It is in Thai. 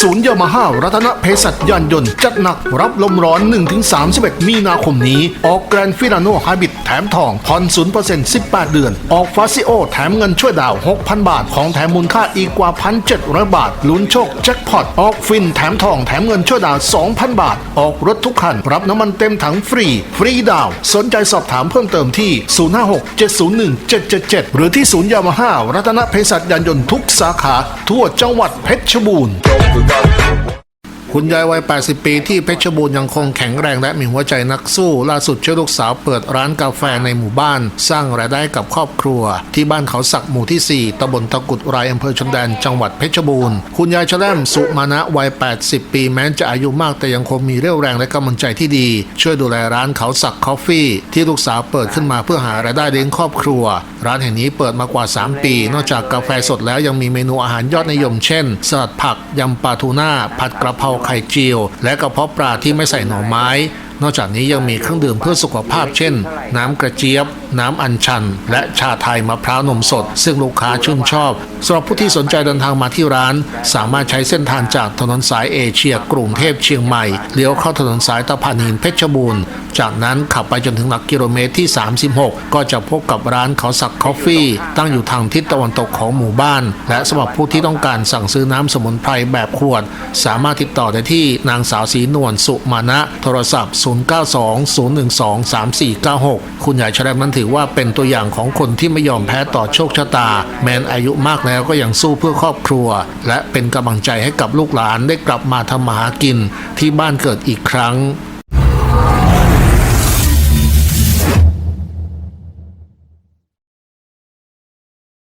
ศูนย์ยามาฮ่ารัตนเภสัชยานยนต์ จัดหนักรับลมร้อน 1-31 มีนาคมนี้ ออกแกรนฟิลาโนไฮบิดแถมทองผ่อน0% 18 เดือน ออกฟาซิโอ แถมเงินช่วยดาว 6,000 บาท ของแถมมูลค่าอีกกว่า 1,700 บาท ลุ้นโชคแจ็คพอตออกฟินแถมทองแถมเงินช่วยดาว 2,000 บาท ออกรถทุกคัน รับน้ำมันเต็มถังฟรี ฟรีดาว สนใจสอบถามเพิ่มเติมที่ 056-701-777 หรือที่ศูนย์ยามาฮ่ารัตนเภสัชยานยนต์ทุกสาขา ทั่วจังหวัดเพชรบูรณ์ madrugada. คุณยายวัย 80 ปีที่เพชรบูรณ์ยังคงแข็งแรงและมีหัวใจนักสู้ ล่าสุดช่วยลูกสาวเปิดร้านกาแฟในหมู่บ้าน สร้างรายได้กับครอบครัว ที่บ้านเขาสักหมู่ที่ 4ตำบลตะกุดรายอำเภอชนแดนจังหวัดเพชรบูรณ์ คุณยายชแลมสุมานะวัย 80 ปีแม้จะอายุมากแต่ยังคงมีเรี่ยวแรงและกำลังใจที่ดี ช่วยดูแลร้านเขาสักคอฟฟี่ ที่ลูกสาวเปิดขึ้นมาเพื่อหารายได้เลี้ยงครอบครัว ร้านแห่งนี้เปิดมากว่า 3 ปี นอกจากกาแฟสดแล้วยังมีเมนูอาหารยอดนิยมเช่นสลัดผักยำปลาทูน่าผัดกระเพราไข่เจียว และกระเพาะปลาที่ไม่ใส่หน่อไม้ นอกจากนี้ยังมีเครื่องดื่มเพื่อสุขภาพเช่น น้ำกระเจี๊ยบ น้ำอัญชัน และชาไทยมะพร้าวนมสด ซึ่งลูกค้าชื่นชอบสำหรับผู้ที่สนใจเดินทางมาที่ร้าน สามารถใช้เส้นทางจากถนนสายเอเชียกรุงเทพเชียงใหม่เลี้ยวเข้าถนนสายตะพานหินเพชรบูรณ์ จากนั้นขับไปจนถึงหลักกิโลเมตรที่ 36 ก็จะพบกับร้านเขาสักคอฟฟี่ ตั้งอยู่ทางทิศตะวันตกของหมู่บ้าน และสำหรับผู้ที่ต้องการสั่งซื้อน้ำสมุนไพรแบบขวด สามารถติดต่อได้ที่นางสาวศรีนวลสุมานะโทรศัพท์ 0920123496 คุณยายชแลมนั้นถือว่าเป็นตัวอย่างของคนที่ไม่ยอมแพ้ต่อโชคชะตา แม้นอายุมากแล้วก็ยังสู้เพื่อครอบครัว และเป็นกำลังใจให้กับลูกหลานได้กลับมาทำมาหากินที่บ้านเกิดอีกครั้ง